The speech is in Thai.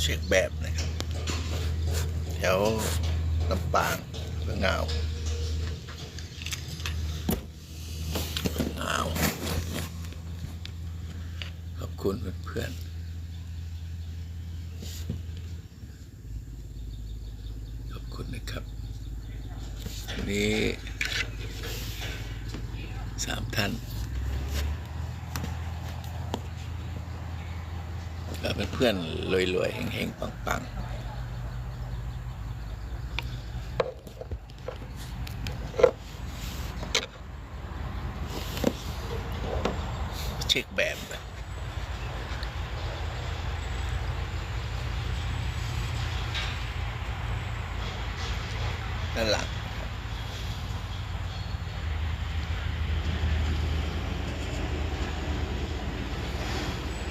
เช็คแบบนะครับ แถวลำปางเพื่องาวงาวขอบคุณเพื่อนๆขอบคุณนะครับวันนี้สามท่าน เป็นเพื่อนรวยๆเฮงๆปังๆเช็คแบบนะด้านหลัง